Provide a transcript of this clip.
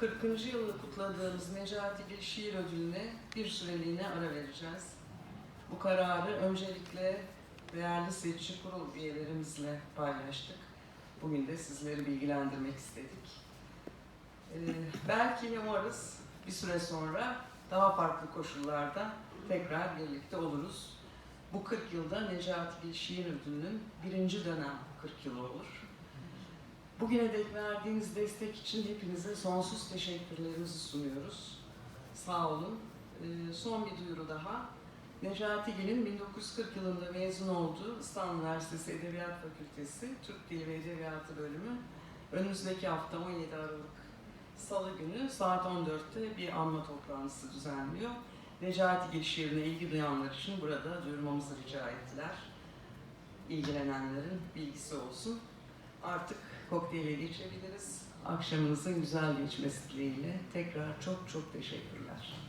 40. yılını kutladığımız Necati Gil Şiir Ödülü'ne bir süreliğine ara vereceğiz. Bu kararı öncelikle değerli seçici kurul üyelerimizle paylaştık. Bugün de sizleri bilgilendirmek istedik. Ee, belki umarız bir süre sonra daha farklı koşullarda tekrar birlikte oluruz. Bu 40 yılda Necati Gil Şiir Ödülü'nün birinci dönem 40 yılı olur. Bugüne dek verdiğiniz destek için hepinize sonsuz teşekkürlerimizi sunuyoruz. Sağ olun. Ee, son bir duyuru daha. Necati Gil'in 1940 yılında mezun olduğu İstanbul Üniversitesi Edebiyat Fakültesi Türk Dili ve Edebiyatı bölümü önümüzdeki hafta 17 Aralık Salı günü saat 14'te bir anma toplantısı düzenliyor. Necati Gil şiirine ilgi duyanlar için burada duyurmamızı rica ettiler. İlgilenenlerin bilgisi olsun. Artık kokteyli içebiliriz. Akşamınızın güzel geçmesi dileğiyle tekrar çok çok teşekkürler.